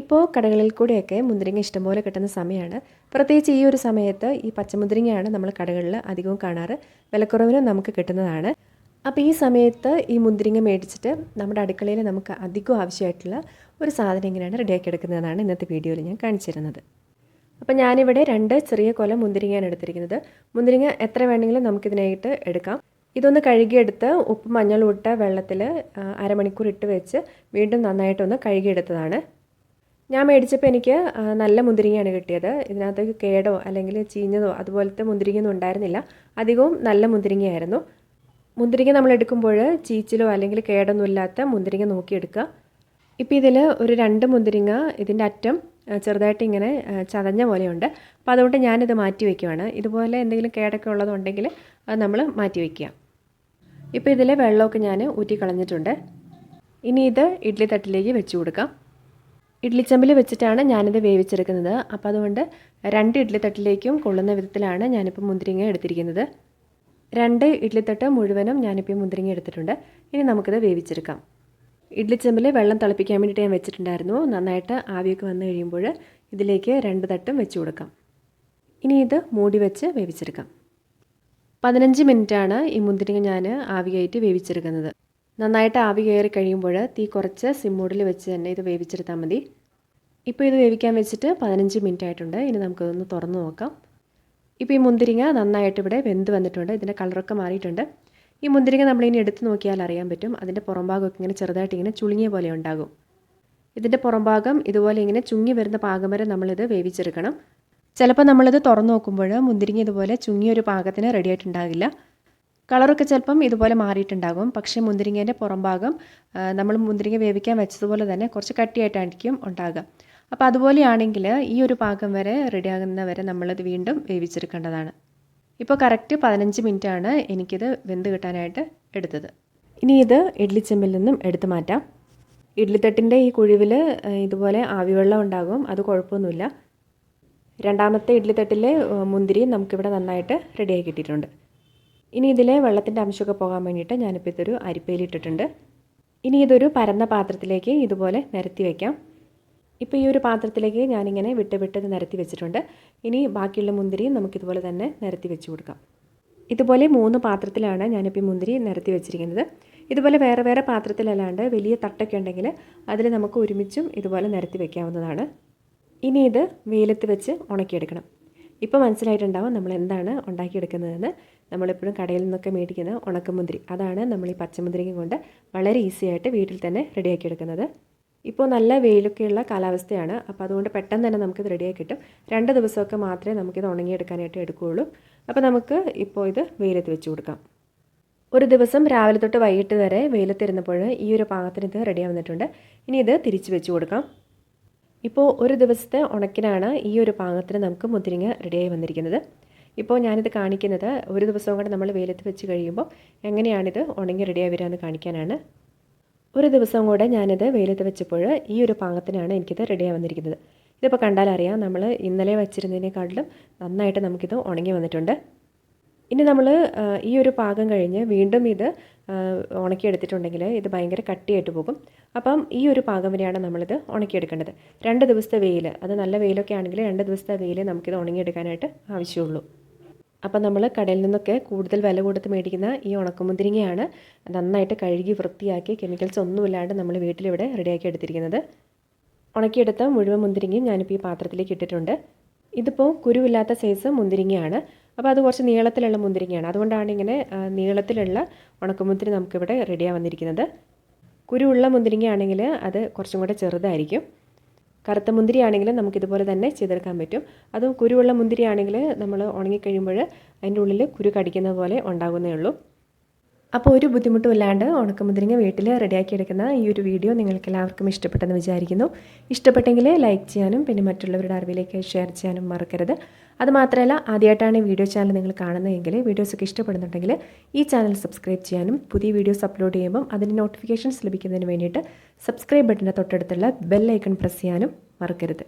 ഇപ്പോൾ കടകളിൽ കൂടെയൊക്കെ മുന്തിരിങ്ങ ഇഷ്ടംപോലെ കിട്ടുന്ന സമയമാണ് പ്രത്യേകിച്ച് ഈ ഒരു സമയത്ത് ഈ പച്ചമുന്തിരിങ്ങയാണ് നമ്മൾ കടകളിൽ അധികവും കാണാറ്. വിലക്കുറവിന് നമുക്ക് കിട്ടുന്നതാണ്. അപ്പോൾ ഈ സമയത്ത് ഈ മുന്തിരിങ്ങ മേടിച്ചിട്ട് നമ്മുടെ അടുക്കളയിൽ നമുക്ക് അധികം ആവശ്യമായിട്ടുള്ള ഒരു സാധനം എങ്ങനെയാണ് റെഡിയാക്കി എടുക്കുന്നതെന്നാണ് ഇന്നത്തെ വീഡിയോയിൽ ഞാൻ കാണിച്ചിരുന്നത്. അപ്പോൾ ഞാനിവിടെ രണ്ട് ചെറിയ കൊല മുന്തിരിങ്ങയാണ് എടുത്തിരിക്കുന്നത്. മുന്തിരിങ്ങ എത്ര വേണമെങ്കിലും നമുക്കിതിനായിട്ട് എടുക്കാം. ഇതൊന്ന് കഴുകിയെടുത്ത് ഉപ്പ് മഞ്ഞളും ഇട്ട വെള്ളത്തിൽ അരമണിക്കൂർ ഇട്ട് വെച്ച് വീണ്ടും നന്നായിട്ടൊന്ന് കഴുകിയെടുത്തതാണ്. ഞാൻ മേടിച്ചപ്പോൾ എനിക്ക് നല്ല മുന്തിരിങ്ങയാണ് കിട്ടിയത്. ഇതിനകത്ത് കേടോ അല്ലെങ്കിൽ ചീഞ്ഞതോ അതുപോലത്തെ മുന്തിരിങ്ങയൊന്നും ഉണ്ടായിരുന്നില്ല. അധികവും നല്ല മുന്തിരിങ്ങയായിരുന്നു. മുന്തിരിങ്ങ നമ്മൾ എടുക്കുമ്പോൾ ചീച്ചിലോ അല്ലെങ്കിൽ കേടൊന്നും ഇല്ലാത്ത മുന്തിരിങ്ങ നോക്കിയെടുക്കുക. ഇപ്പോൾ ഇതിൽ ഒരു രണ്ട് മുന്തിരിങ്ങ ഇതിന്റെ അറ്റം ചെറുതായിട്ട് ഇങ്ങനെ ചതഞ്ഞ പോലെയുണ്ട്. അപ്പോൾ അതുകൊണ്ട് ഞാനിത് മാറ്റി വയ്ക്കുവാണ് ഇതുപോലെ എന്തെങ്കിലും കേടൊക്കെ ഉള്ളതുണ്ടെങ്കിൽ അത് നമ്മൾ മാറ്റി വയ്ക്കുക ഇപ്പോൾ ഇതിലെ വെള്ളമൊക്കെ ഞാൻ ഊറ്റി കളഞ്ഞിട്ടുണ്ട് ഇനി ഇത് ഇഡ്ഡലി തട്ടിലേക്ക് വെച്ച് കൊടുക്കാം. ഇഡ്ലിച്ചമ്പിൽ വെച്ചിട്ടാണ് ഞാനിത് വേവിച്ചെടുക്കുന്നത്. അപ്പോൾ അതുകൊണ്ട് രണ്ട് ഇഡ്ഡലി തട്ടിലേക്കും കൊള്ളുന്ന വിധത്തിലാണ് ഞാനിപ്പോൾ മുന്തിരിങ്ങ എടുത്തിരിക്കുന്നത്. രണ്ട് ഇഡ്ലിത്തട്ട് മുഴുവനും ഞാനിപ്പോൾ മുന്തിരിങ്ങ എടുത്തിട്ടുണ്ട്. ഇനി നമുക്കിത് വേവിച്ചെടുക്കാം. ഇഡ്ലിച്ചമ്പിൽ വെള്ളം തിളപ്പിക്കാൻ വേണ്ടിയിട്ട് ഞാൻ വെച്ചിട്ടുണ്ടായിരുന്നു. നന്നായിട്ട് ആവിയൊക്കെ വന്നു കഴിയുമ്പോൾ ഇതിലേക്ക് രണ്ട് തട്ടും വെച്ച് കൊടുക്കാം. ഇനി ഇത് മൂടി വെച്ച് വേവിച്ചെടുക്കാം. പതിനഞ്ച് മിനിറ്റാണ് ഈ മുന്തിരിങ്ങ ഞാൻ ആവിയായിട്ട് വേവിച്ചെടുക്കുന്നത്. നന്നായിട്ട് ആവി കയറി കഴിയുമ്പോൾ തീ കുറച്ച് സിമ്മോഡിൽ വെച്ച് തന്നെ ഇത് വേവിച്ചെടുത്താൽ മതി. ഇപ്പോൾ ഇത് വേവിക്കാൻ വെച്ചിട്ട് പതിനഞ്ച് മിനിറ്റ് ആയിട്ടുണ്ട്. ഇനി നമുക്കതൊന്ന് തുറന്ന് നോക്കാം. ഇപ്പോൾ ഈ മുന്തിരിങ്ങ നന്നായിട്ട് ഇവിടെ വെന്ത് വന്നിട്ടുണ്ട്. ഇതിന്റെ കളറൊക്കെ മാറിയിട്ടുണ്ട്. ഈ മുന്തിരിങ്ങ നമ്മളിനി എടുത്ത് നോക്കിയാൽ അറിയാൻ പറ്റും. അതിന്റെ പുറംഭാഗമൊക്കെ ഇങ്ങനെ ചെറുതായിട്ട് ഇങ്ങനെ ചുളുങ്ങിയ പോലെ ഉണ്ടാകും. ഇതിന്റെ പുറംഭാഗം ഇതുപോലെ ഇങ്ങനെ ചുങ്ങി വരുന്ന പാകം വരെ നമ്മളിത് വേവിച്ചെടുക്കണം. ചിലപ്പോൾ നമ്മളിത് തുറന്നു നോക്കുമ്പോൾ മുന്തിരിങ്ങ ഇതുപോലെ ചുങ്ങിയൊരു പാകത്തിന് റെഡി ആയിട്ടുണ്ടാകില്ല. കളറൊക്കെ ചിലപ്പം ഇതുപോലെ മാറിയിട്ടുണ്ടാകും. പക്ഷേ മുന്തിരിങ്ങേന്റെ പുറംഭാഗം നമ്മൾ മുന്തിരിങ്ങ വേവിക്കാൻ വെച്ചതുപോലെ തന്നെ കുറച്ച് കട്ടിയായിട്ടായിരിക്കും ഉണ്ടാകുക. അപ്പോൾ അതുപോലെയാണെങ്കിൽ ഈ ഒരു പാകം വരെ റെഡിയാകുന്ന വരെ നമ്മളത് വീണ്ടും വേവിച്ചെടുക്കേണ്ടതാണ്. ഇപ്പോൾ കറക്റ്റ് പതിനഞ്ച് മിനിറ്റാണ് എനിക്കിത് വെന്ത് കിട്ടാനായിട്ട് എടുത്തത്. ഇനി ഇത് ഇഡ്ലിച്ചെമ്പിൽ നിന്നും എടുത്തു മാറ്റാം. ഇഡ്ലിത്തട്ടിന്റെ ഈ കുഴിവിൽ ഇതുപോലെ ആവിവെള്ളം ഉണ്ടാകും. അത് കുഴപ്പമൊന്നുമില്ല. രണ്ടാമത്തെ ഇഡ്ലിത്തട്ടിലെ മുന്തിരി നമുക്കിവിടെ നന്നായിട്ട് റെഡിയായി കിട്ടിയിട്ടുണ്ട്. ഇനി ഇതിലെ വെള്ളത്തിന്റെ അംശമൊക്കെ പോകാൻ വേണ്ടിയിട്ട് ഞാനിപ്പോൾ ഇതൊരു അരിപ്പയിലിട്ടിട്ടുണ്ട് ഇനി ഇതൊരു പരന്ന പാത്രത്തിലേക്ക് ഇതുപോലെ നിരത്തി വയ്ക്കാം ഇപ്പോൾ ഈ ഒരു പാത്രത്തിലേക്ക് ഞാനിങ്ങനെ വിട്ട് വിട്ട് നിരത്തി വെച്ചിട്ടുണ്ട്. ഇനി ബാക്കിയുള്ള മുന്തിരിയും നമുക്കിതുപോലെ തന്നെ നിരത്തി വെച്ച് കൊടുക്കാം. ഇതുപോലെ മൂന്ന് പാത്രത്തിലാണ് ഞാനിപ്പോൾ ഈ മുന്തിരി നിരത്തി വെച്ചിരിക്കുന്നത്. ഇതുപോലെ വേറെ വേറെ പാത്രത്തിലല്ലാണ്ട് വലിയ തട്ടൊക്കെ ഉണ്ടെങ്കിൽ അതിൽ നമുക്ക് ഒരുമിച്ചും ഇതുപോലെ നിരത്തി വെക്കാവുന്നതാണ്. ഇനി ഇത് വെയിലത്ത് വെച്ച് ഉണക്കിയെടുക്കണം. ഇപ്പോൾ മനസ്സിലായിട്ടുണ്ടാവും നമ്മൾ എന്താണ് ഉണ്ടാക്കിയെടുക്കുന്നതെന്ന്. നമ്മളെപ്പോഴും കടയിൽ നിന്നൊക്കെ മേടിക്കുന്ന ഉണക്കമുന്തിരി. അതാണ് നമ്മൾ ഈ പച്ചമുന്തിരിങ്ങ കൊണ്ട് വളരെ ഈസി ആയിട്ട് വീട്ടിൽ തന്നെ റെഡിയാക്കിയെടുക്കുന്നത്. ഇപ്പോൾ നല്ല വെയിലൊക്കെയുള്ള കാലാവസ്ഥയാണ്. അപ്പോൾ അതുകൊണ്ട് പെട്ടെന്ന് തന്നെ നമുക്കിത് റെഡിയായി കിട്ടും. രണ്ട് ദിവസമൊക്കെ മാത്രമേ നമുക്കിത് ഉണങ്ങിയെടുക്കാനായിട്ട് എടുക്കുകയുള്ളൂ. അപ്പോൾ നമുക്ക് ഇപ്പോൾ ഇത് വെയിലത്ത് വെച്ച് കൊടുക്കാം. ഒരു ദിവസം രാവിലെ തൊട്ട് വൈകിട്ട് വരെ വെയിലത്തിരുന്നപ്പോൾ ഈ ഒരു പാകത്തിന് ഇത് റെഡി ആവുന്നിട്ടുണ്ട് ഇനി ഇത് തിരിച്ച് വെച്ച് കൊടുക്കാം. ഇപ്പോൾ ഒരു ദിവസത്തെ ഉണക്കിനാണ് ഈ ഒരു പാകത്തിന് നമുക്ക് മുതിരിങ്ങ റെഡിയായി വന്നിരിക്കുന്നത്. ഇപ്പോൾ ഞാനിത് കാണിക്കുന്നത് ഒരു ദിവസവും കൂടെ നമ്മൾ വെയിലത്ത് വെച്ച് കഴിയുമ്പോൾ എങ്ങനെയാണിത് ഉണങ്ങി റെഡിയായി എന്ന് കാണിക്കാനാണ്. ഒരു ദിവസം കൂടെ ഞാനിത് വെയിലത്ത് വെച്ചപ്പോൾ ഈ ഒരു പാകത്തിനാണ് എനിക്കിത് റെഡിയായി വന്നിരിക്കുന്നത്. ഇതിപ്പോൾ കണ്ടാലറിയാം നമ്മൾ ഇന്നലെ വെച്ചിരുന്നതിനേക്കാളും നന്നായിട്ട് നമുക്കിത് ഉണങ്ങി വന്നിട്ടുണ്ട്. ഇനി നമ്മൾ ഈ ഒരു പാകം കഴിഞ്ഞ് വീണ്ടും ഇത് ഉണക്കിയെടുത്തിട്ടുണ്ടെങ്കിൽ ഇത് ഭയങ്കര കട്ടിയായിട്ട് പോകും. അപ്പം ഈ ഒരു പാകം വരെയാണ് നമ്മളിത് ഉണക്കിയെടുക്കേണ്ടത്. രണ്ട് ദിവസത്തെ വെയിൽ അത് നല്ല വെയിലൊക്കെ ആണെങ്കിൽ രണ്ട് ദിവസത്തെ വെയിൽ നമുക്കിത് ഉണങ്ങിയെടുക്കാനായിട്ട് ആവശ്യമുള്ളൂ. അപ്പം നമ്മൾ കടയിൽ നിന്നൊക്കെ കൂടുതൽ വില കൊടുത്ത് മേടിക്കുന്ന ഈ ഉണക്കമുന്തിരിങ്ങയാണ് നന്നായിട്ട് കഴുകി വൃത്തിയാക്കി കെമിക്കൽസ് ഒന്നുമില്ലാണ്ട് നമ്മൾ വീട്ടിലിവിടെ റെഡിയാക്കി എടുത്തിരിക്കുന്നത്. ഉണക്കിയെടുത്ത മുഴുവൻ മുന്തിരിങ്ങയും ഞാനിപ്പോൾ ഈ പാത്രത്തിലേക്ക് ഇട്ടിട്ടുണ്ട്. ഇതിപ്പോൾ കുരുവില്ലാത്ത സൈസ് മുന്തിരിങ്ങയാണ്. അപ്പോൾ അത് കുറച്ച് നീളത്തിലുള്ള മുന്തിരിങ്ങയാണ്. അതുകൊണ്ടാണ് ഇങ്ങനെ നീളത്തിലുള്ള ഉണക്കമുന്തിരി നമുക്കിവിടെ റെഡിയായി വന്നിരിക്കുന്നത് കുരുവുള്ള മുന്തിരിങ്ങയാണെങ്കിൽ അത് കുറച്ചും കൂടെ ചെറുതായിരിക്കും. കറുത്ത മുന്തിരി ആണെങ്കിൽ നമുക്കിതുപോലെ തന്നെ ചെയ്തെടുക്കാൻ പറ്റും. അതും കുരുവുള്ള മുന്തിരി ആണെങ്കിൽ നമ്മൾ ഉണങ്ങിക്കഴിയുമ്പോൾ അതിന്റെ ഉള്ളിൽ കുരു കടിക്കുന്ന പോലെ ഉണ്ടാകുന്നേ ഉള്ളൂ. അപ്പോൾ ഒരു ബുദ്ധിമുട്ടും ഇല്ലാണ്ട് ഉണക്കമുന്തിരിങ്ങ വീട്ടിൽ റെഡിയാക്കി എടുക്കുന്ന ഈ ഒരു വീഡിയോ നിങ്ങൾക്ക് എല്ലാവർക്കും ഇഷ്ടപ്പെട്ടെന്ന് വിചാരിക്കുന്നു. ഇഷ്ടപ്പെട്ടെങ്കിൽ ലൈക്ക് ചെയ്യാനും പിന്നെ മറ്റുള്ളവരുടെ അറിവിലേക്ക് ഷെയർ ചെയ്യാനും മറക്കരുത്. അതുമാത്രമല്ല ആദ്യമായിട്ടാണ് ഈ വീഡിയോ ചാനൽ നിങ്ങൾ കാണുന്നതെങ്കിൽ വീഡിയോസൊക്കെ ഇഷ്ടപ്പെടുന്നുണ്ടെങ്കിൽ ഈ ചാനൽ സബ്സ്ക്രൈബ് ചെയ്യാനും പുതിയ വീഡിയോസ് അപ്ലോഡ് ചെയ്യുമ്പം അതിന്റെ നോട്ടിഫിക്കേഷൻസ് ലഭിക്കുന്നതിന് വേണ്ടിയിട്ട് സബ്സ്ക്രൈബ് ബട്ടന്റെ തൊട്ടടുത്തുള്ള ബെൽ ഐക്കൺ പ്രസ് ചെയ്യാനും മറക്കരുത്.